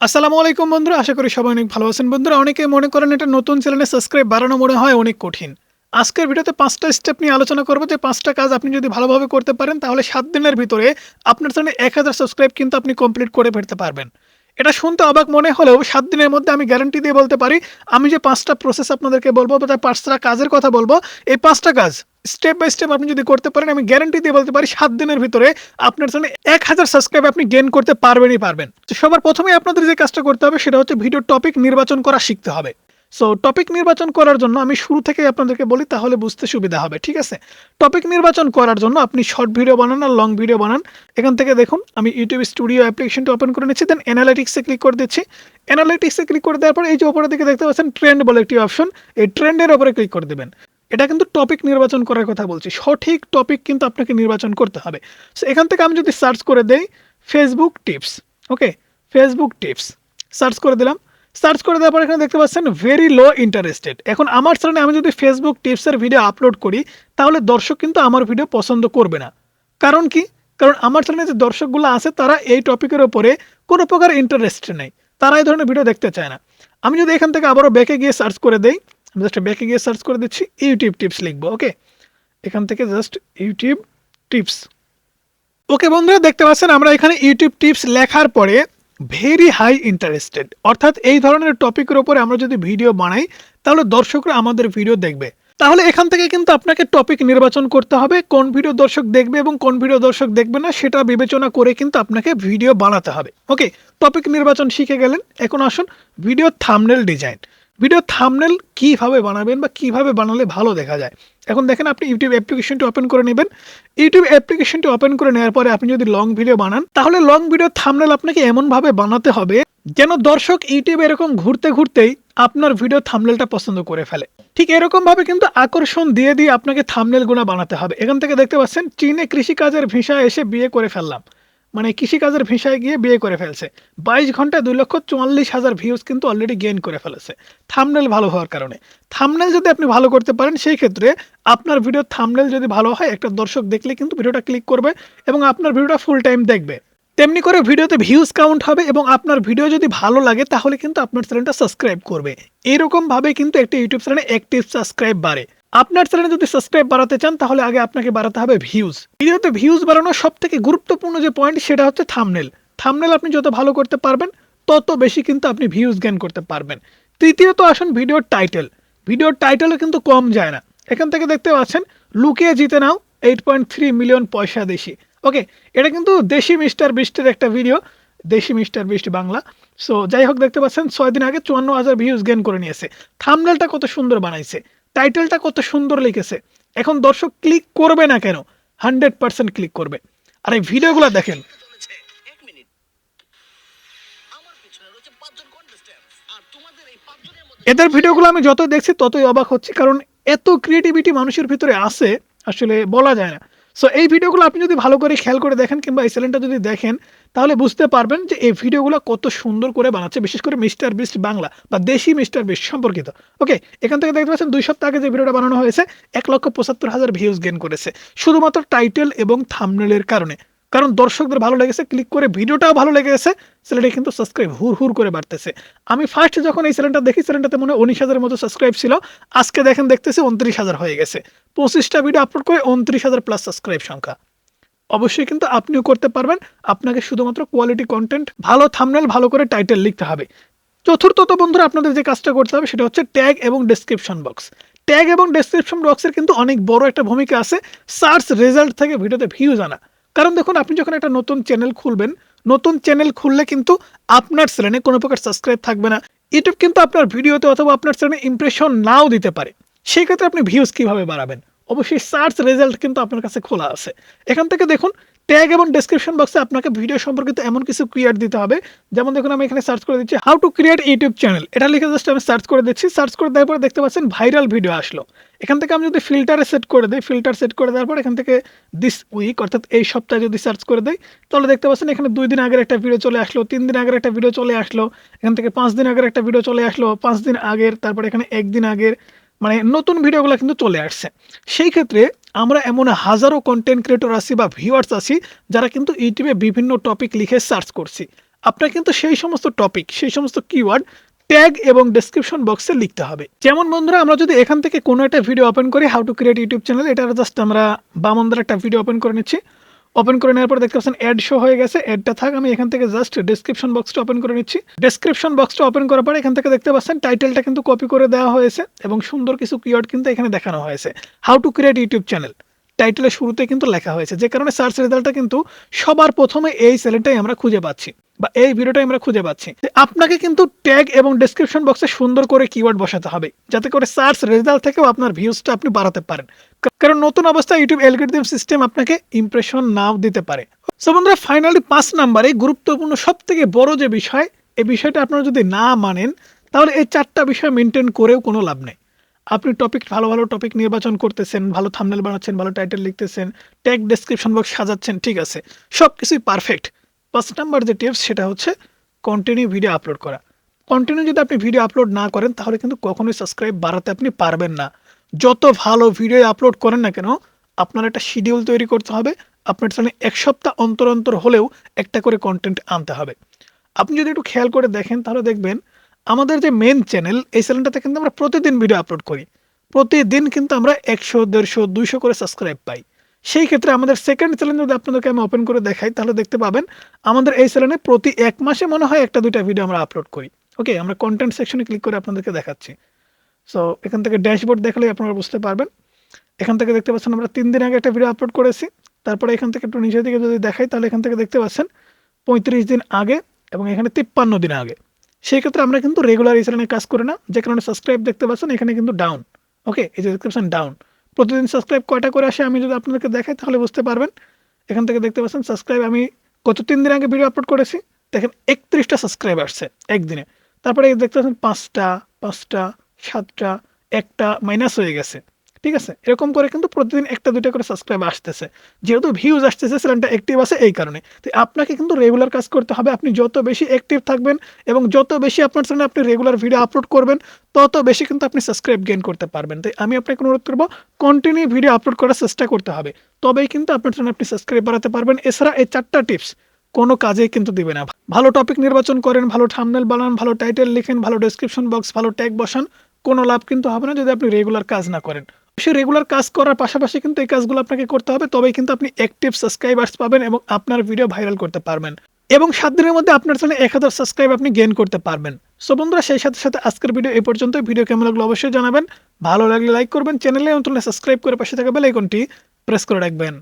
আসসালামু আলাইকুম বন্ধুরা, আশা করি সবাই অনেক ভালো আছেন। বন্ধুরা, অনেকে মনে করেন এটা নতুন চ্যানেলে সাবস্ক্রাইব বাড়ানো মনে হয় অনেক কঠিন। আজকের ভিডিওতে পাঁচটা স্টেপ নিয়ে আলোচনা করব যে পাঁচটা কাজ আপনি যদি ভালোভাবে করতে পারেন, তাহলে সাত দিনের ভিতরে আপনার চ্যানেলে এক হাজার সাবস্ক্রাইব কিন্তু আপনি কমপ্লিট করে ফেলতে পারবেন। এটা শুনতে অবাক মনে হলেও সাত দিনের মধ্যে আমি গ্যারান্টি দিয়ে বলতে পারি, আমি যে পাঁচটা প্রসেস আপনাদেরকে বলব তার পাঁচটা কাজের কথা বলব, এই পাঁচটা কাজ স্টেপ বাই স্টেপ আপনি যদি করতে পারেন, আমি গ্যারান্টি দিয়ে বলতে পারি সাত দিনের ভিতরে আপনার জন্য এক হাজার সাবস্ক্রাইব আপনি গেন করতে পারবেনই পারবেন। তো সবার প্রথমে আপনাদের যে কাজটা করতে হবে, সেটা হচ্ছে ভিডিও টপিক নির্বাচন করা শিখতে হবে। সো টপিক নির্বাচন করার জন্য আমি শুরু থেকেই আপনাদেরকে বলি, তাহলে বুঝতে সুবিধা হবে, ঠিক আছে? টপিক নির্বাচন করার জন্য আপনি শর্ট ভিডিও বানান আর লং ভিডিও বানান। এখান থেকে দেখুন, আমি ইউটিউব স্টুডিও অ্যাপ্লিকেশনটা ওপেন করে নিচ্ছি দেন অ্যানালিটিক্সে ক্লিক করে দিচ্ছি। অ্যানালিটিক্সে ক্লিক করে দেওয়ার পর এই যে ওপরের দিকে দেখতে পাচ্ছেন ট্রেন্ড বলে একটি অপশন এই ট্রেন্ডের ওপরে ক্লিক করে দেবেন। এটা কিন্তু টপিক নির্বাচন করার কথা বলছি, সঠিক টপিক কিন্তু আপনাকে নির্বাচন করতে হবে। সো এখান থেকে আমি যদি সার্চ করে দেই Facebook tips okay Facebook tips search করে দিলাম। সার্চ করে দেওয়ার পর এখানে দেখতে পাচ্ছেন ভেরি লো ইন্টারেস্টেড এখন আমার চ্যানেলে আমি যদি ফেসবুক টিপসের ভিডিও আপলোড করি, তাহলে দর্শক কিন্তু আমার ভিডিও পছন্দ করবে না। কারণ কি? কারণ আমার চ্যানেলে যে দর্শকগুলো আছে, তারা এই টপিকের ওপরে কোনো প্রকার ইন্টারেস্ট নেই। তারা এই ধরনের ভিডিও দেখতে চায় না। আমি যদি এখান থেকে আবারও ব্যাকে গিয়ে সার্চ করে দেই, আমি জাস্ট ব্যাকে গিয়ে সার্চ করে দিচ্ছি ইউটিউব টিপস লিখব ওকে এখান থেকে জাস্ট ইউটিউব টিপস ওকে বন্ধুরা, দেখতে পাচ্ছেন আমরা এখানে ইউটিউব টিপস লেখার পরে ভেরি হাই ইন্টারেস্টেড অর্থাৎ এই ধরনের টপিকের ওপরে আমরা যদি ভিডিও বানাই, তাহলে দর্শকরা আমাদের ভিডিও দেখবে। তাহলে এখান থেকে কিন্তু আপনাকে টপিক নির্বাচন করতে হবে, কোন ভিডিও দর্শক দেখবে এবং কোন ভিডিও দর্শক দেখবে না, সেটা বিবেচনা করে কিন্তু আপনাকে ভিডিও বানাতে হবে। ওকে টপিক নির্বাচন শিখে গেলেন। এখন আসুন video thumbnail design video thumbnail কীভাবে বানাবেন বা কীভাবে বানালে ভালো দেখা যায়? এখন দেখেন আপনি ইউটিউব অ্যাপ্লিকেশনটি ওপেন করে নেবেন। ইউটিউব অ্যাপ্লিকেশনটি ওপেন করে নেওয়ার পরে আপনি যদি লং ভিডিও বানান, তাহলে লং ভিডিও থামনেল আপনাকে এমনভাবে বানাতে হবে যেন দর্শক ইউটিউবে এরকম ঘুরতে ঘুরতেই আপনার ভিডিও থামনেলটা পছন্দ করে ফেলে। ঠিক এরকম ভাবে কিন্তু আকর্ষণ দিয়ে দিয়ে আপনাকে থামনেল গুণা বানাতে হবে। এখান থেকে দেখতে পাচ্ছেন, চীনে কৃষিকাজের ভিসা এসে বিয়ে করে ফেললাম। মানে কৃষিকাজের ভিসায় গিয়ে বিয়ে করে ফেলছে। বাইশ ঘন্টায় দুই লক্ষ চুয়াল্লিশ হাজার ভিউজ কিন্তু অলরেডি গেইন করে ফেলেছে। থামনেল ভালো হওয়ার কারণে। থামনেল যদি আপনি ভালো করতে পারেন, সেই ক্ষেত্রে আপনার ভিডিও থামনেল যদি ভালো হয়, একটা দর্শক দেখলে কিন্তু ভিডিওটা ক্লিক করবে এবং আপনার ভিডিওটা ফুল টাইম দেখবে। তেমনি করে ভিডিওতে ভিউজ কাউন্ট হবে এবং আপনার ভিডিও যদি ভালো লাগে, তাহলে কিন্তু আপনার চ্যানেলটা সাবস্ক্রাইব করবে। এরকমভাবে কিন্তু একটা ইউটিউব চ্যানেলে অ্যাক্টিভ সাবস্ক্রাইব বাড়ে। আপনার চ্যানেলে যদি সাবস্ক্রাইব বাড়াতে চান, তাহলে আগে আপনাকে বাড়াতে হবে ভিউজ ভিডিওতে ভিউজ বাড়ানোর সব থেকে গুরুত্বপূর্ণ যে পয়েন্ট সেটা হচ্ছে থামনেল থামনেল আপনি যত ভালো করতে পারবেন, তত বেশি কিন্তু আপনি ভিউজ গেন করতে পারবেন। তৃতীয়ত আসুন ভিডিওর টাইটেল ভিডিওর টাইটেলও কিন্তু কম যায় না। এখান থেকে দেখতে পাচ্ছেন, লুকিয়ে জিতে নাও এইট পয়েন্ট থ্রি মিলিয়ন পয়সা দেশি। ওকে এটা কিন্তু দেশি মিস্টার বৃষ্টির একটা ভিডিও দেশি মিস্টার বৃষ্টি বাংলা। সো যাই হোক, দেখতে পাচ্ছেন, ছয় দিন আগে চুয়ান্ন হাজার ভিউজ গেন করে নিয়েছে। থামনেলটা কত সুন্দর বানাইছে। টাইটেলটা কত সুন্দর লিখেছে। এখন দর্শক ক্লিক করবে না কেন? হান্ড্রেড পার্সেন্ট ক্লিক করবে। আর এই ভিডিওগুলো দেখেন। এদের ভিডিওগুলো আমি যত দেখছি ততই অবাক হচ্ছে কারণ এত ক্রিয়েটিভিটি মানুষের ভিতরে আছে আসলে বলা যায় না। সো এই ভিডিওগুলো আপনি যদি ভালো করে খেয়াল করে দেখেন কিংবা এই চ্যানেলটা যদি দেখেন, তাহলে বুঝতে পারবেন যে এই ভিডিওগুলো কত সুন্দর করে বানাচ্ছে, বিশেষ করে মিস্টার বিস্ট বাংলা বা দেশি মিস্টার বিস্ট সম্পর্কিত। ওকে এখান থেকে দেখতে পাচ্ছেন দুই সপ্তাহ আগে যে ভিডিওটা বানানো হয়েছে, এক লক্ষ পঁচাত্তর হাজার ভিউজ গেন করেছে। শুধুমাত্র টাইটেল এবং থামনেলের কারণে। কারণ দর্শকদের ভালো লেগেছে ক্লিক করে ভিডিওটাও ভালো লেগেছে চ্যানেলটা কিন্তু সাবস্ক্রাইব হুর হুর করে বাড়তেছে। আমি ফার্স্ট যখন এই চ্যানেলটা দেখি চ্যানেলটাতে মনে হয় উনিশ হাজারের মতো সাবস্ক্রাইব ছিল, আজকে দেখেন দেখতেছি উনত্রিশ হাজার হয়ে গেছে। পঁচিশটা ভিডিও আপলোড করে উনত্রিশ হাজার প্লাস সাবস্ক্রাইব সংখ্যা। অবশ্যই কিন্তু আপনিও করতে পারবেন, আপনাকে শুধুমাত্র কোয়ালিটি কন্টেন্ট ভালো থামনেল ভালো করে টাইটেল লিখতে হবে। চতুর্থত বন্ধুরা, আপনাদের যে কাজটা করতে হবে, সেটা হচ্ছে ট্যাগ এবং ডেসক্রিপশন বক্স ট্যাগ এবং ডেসক্রিপশন বক্সের কিন্তু অনেক বড় একটা ভূমিকা আছে সার্চ রেজাল্ট থেকে ভিডিওতে ভিউজ আনা। কারণ দেখুন, আপনি যখন একটা নতুন চ্যানেল খুলবেন, নতুন চ্যানেল খুললে কিন্তু আপনার চ্যানেলে কোনো প্রকার সাবস্ক্রাইব থাকবে না। ইউটিউব কিন্তু আপনার ভিডিওতে অথবা আপনার চ্যানেলে ইমপ্রেশন নাও দিতে পারে। সেই ক্ষেত্রে আপনি ভিউজ কীভাবে বাড়াবেন? অবশ্যই সার্চ রেজাল্ট কিন্তু আপনার কাছে খোলা আছে। এখান থেকে দেখুন ট্যাগ এবং ডেসক্রিপশন বক্সে আপনাকে ভিডিও সম্পর্কিত এমন কিছু ক্রিয়েট দিতে হবে। যেমন দেখুন, আমি এখানে সার্চ করে দিচ্ছি how to create YouTube channel এটা লিখে জাস্ট আমি সার্চ করে দিচ্ছি। সার্চ করে দেওয়ার পরে দেখতে পাচ্ছেন ভাইরাল ভিডিও আসলো। এখান থেকে আমি যদি ফিল্টারে সেট করে দিই ফিল্টার সেট করে দেওয়ার পর এখান থেকে দিস উইক অর্থাৎ এই সপ্তাহে যদি সার্চ করে দিই, তাহলে দেখতে পাচ্ছেন এখানে দুই দিন আগের একটা ভিডিও চলে আসলো, তিন দিন আগের একটা ভিডিও চলে আসলো, এখান থেকে পাঁচ দিন আগের একটা ভিডিও চলে আসলো, পাঁচ দিন আগের, তারপর এখানে একদিন আগের মানে নতুন ভিডিওগুলো কিন্তু চলে আসছে। সেই ক্ষেত্রে আমরা এমন হাজারো কন্টেন্ট ক্রিয়েটর আছি বা ভিউয়ার্স আছি, যারা কিন্তু ইউটিউবে বিভিন্ন টপিক লিখে সার্চ করছি। আপনার কিন্তু সেই সমস্ত টপিক সেই সমস্ত কিওয়ার্ড ট্যাগ এবং ডেসক্রিপশন বক্সে লিখতে হবে। যেমন বন্ধুরা, আমরা যদি এখান থেকে কোনো একটা ভিডিও ওপেন করি how to create YouTube channel এটা জাস্ট আমরা বামন্দার একটা ভিডিও ওপেন করে নিচ্ছি। ওপেন করে নেওয়ার পর দেখতে পাচ্ছেন অ্যাড শো হয়ে গেছে অ্যাডটা থাক, আমি এখান থেকে জাস্ট ডেসক্রিপশন বক্সটা ওপেন করে নিচ্ছি। ডেসক্রিপশন বক্সটা ওপেন করার পর এখান থেকে দেখতে পাচ্ছেন টাইটেলটা কিন্তু কপি করে দেওয়া হয়েছে এবং সুন্দর কিছু কিওয়ার্ড কিন্তু এখানে দেখানো হয়েছে। How to create YouTube channel টাইটেলের শুরুতে কিন্তু লেখা হয়েছে, যে কারণে সার্চ রেজাল্টটা কিন্তু সবার প্রথমে এই চ্যানেলটাই আমরা খুঁজে পাচ্ছি বা এই ভিডিওটাই আমরা খুঁজে পাচ্ছি। আপনাকে কিন্তু ট্যাগ এবং ডেসক্রিপশন বক্সে সুন্দর করে কিওয়ার্ড বসাতে হবে, যাতে করে সার্চ রেজাল্ট থেকেও আপনার ভিউজটা আপনি বাড়াতে পারেন। কারণ নতুন অবস্থায় ইউটিউব অ্যালগোরিদম সিস্টেম আপনাকে ইমপ্রেশন নাও দিতে পারে। সো বন্ধুরা ফাইনালি পাঁচ নাম্বারে গুরুত্বপূর্ণ সব থেকে বড় যে বিষয়, এই বিষয়টা আপনারা যদি না মানেন, তাহলে এই চারটা বিষয় মেনটেন করেও কোনো লাভ নেই। আপনি টপিক ভালো ভালো টপিক নির্বাচন করতেছেন, ভালো থামনেল বানাচ্ছেন, ভালো টাইটেল লিখতেছেন ট্যাগ ডেসক্রিপশন বক্স সাজাচ্ছেন, ঠিক আছে। সব কিছুই পারফেক্ট পাঁচ নাম্বার যে টিপস সেটা হচ্ছে কন্টিনিউ ভিডিও আপলোড করা। কন্টিনিউ যদি আপনি ভিডিও আপলোড না করেন, তাহলে কিন্তু কখনোই সাবস্ক্রাইব বাড়াতে আপনি পারবেন না। যত ভালো ভিডিও আপলোড করেন না কেন, আপনার একটা শিডিউল তৈরি করতে হবে, আপনার চ্যানেলে এক সপ্তাহ অন্তর অন্তর হলেও একটা করে কন্টেন্ট আনতে হবে। আপনি যদি একটু খেয়াল করে দেখেন, তাহলে দেখবেন আমাদের যে মেন চ্যানেল এই চ্যানেলটাতে কিন্তু আমরা প্রতিদিন ভিডিও আপলোড করি। প্রতিদিন কিন্তু আমরা একশো, দেড়শো, দুইশো করে সাবস্ক্রাইব পাই। সেই ক্ষেত্রে আমাদের সেকেন্ড চ্যানেল যদি আপনাদেরকে আমি ওপেন করে দেখাই, তাহলে দেখতে পাবেন আমাদের এই চ্যানেলে প্রতি এক মাসে মনে হয় একটা, দুইটা ভিডিও আমরা আপলোড করি। ওকে আমরা কন্টেন্ট সেকশনে ক্লিক করে আপনাদেরকে দেখাচ্ছি। সো এখান থেকে ড্যাশবোর্ড দেখলে আপনারা বুঝতে পারবেন। এখান থেকে দেখতে পাচ্ছেন আমরা তিন দিন আগে একটা ভিডিও আপলোড করেছি। তারপরে এখান থেকে একটু নিচের দিকে যদি দেখাই, তাহলে এখান থেকে দেখতে পাচ্ছেন পঁয়ত্রিশ দিন আগে এবং এখানে তিপ্পান্ন দিন আগে। সেই ক্ষেত্রে আমরা কিন্তু রেগুলার এই চ্যানেলে কাজ করি না। যে কারণে সাবস্ক্রাইব দেখতে পাচ্ছেন, এখানে কিন্তু ডাউন ওকে এই যে পাচ্ছেন ডাউন প্রতিদিন সাবস্ক্রাইব কয়টা করে আসে আমি যদি আপনাদেরকে দেখাই, তাহলে বুঝতে পারবেন। এখান থেকে দেখতে পাচ্ছেন সাবস্ক্রাইব আমি গত তিন দিন আগে ভিডিও আপলোড করেছি? দেখেন, একত্রিশটা সাবস্ক্রাইব আসছে একদিনে। তারপরে দেখতে পাচ্ছেন, পাঁচটা পাঁচটা, সাতটা, একটা মাইনাস হয়ে গেছে। ঠিক আছে? এরকম করে কিন্তু প্রতিদিন একটা, দুইটা করে সাবস্ক্রাইব আসতেছে। যেহেতু ভিউজ আসতেছে চ্যানেলটা অ্যাক্টিভ আছে এই কারণে। তো আপনাকে কিন্তু রেগুলার কাজ করতে হবে। আপনি যত বেশি অ্যাক্টিভ থাকবেন এবং যত বেশি আপনার চ্যানেলে আপনি রেগুলার ভিডিও আপলোড করবেন, তত বেশি কিন্তু আপনি সাবস্ক্রাইব গেইন করতে পারবেন। তাই আমি আপনাকে অনুরোধ করব কন্টিনিউ ভিডিও আপলোড করার চেষ্টা করতে হবে। তবেই কিন্তু আপনার চ্যানেলে আপনি সাবস্ক্রাইব বাড়াতে পারবেন। এছাড়া এই চারটা টিপস কোনো কাজেই কিন্তু দিবে না। ভালো টপিক নির্বাচন করেন, ভালো থাম্বনেল বানান, ভালো টাইটেল লিখেন, ভালো ডেসক্রিপশন বক্স ভালো ট্যাগ বসান। কোনো লাভ কিন্তু হবে না যদি আপনি রেগুলার কাজ না করেন। সে রেগুলার কাজ করার পাশাপাশি কিন্তু এই কাজগুলো আপনাকে করতে হবে, তবেই কিন্তু আপনি অ্যাক্টিভ সাবস্ক্রাইবার্স পাবেন এবং আপনার ভিডিও ভাইরাল করতে পারবেন। এবং সাত দিনের মধ্যে আপনার চ্যানেলে এক হাজার সাবস্ক্রাইব আপনি গেইন করতে পারবেন। সো বন্ধুরা, সেই সাথে সাথে আজকের ভিডিও এই পর্যন্ত ভিডিও কেমন লাগল অবশ্যই জানাবেন। ভালো লাগলে লাইক করবেন। চ্যানেলে নতুন সাবস্ক্রাইব করে পাশে থাকা বেল আইকনটি প্রেস করে রাখবেন।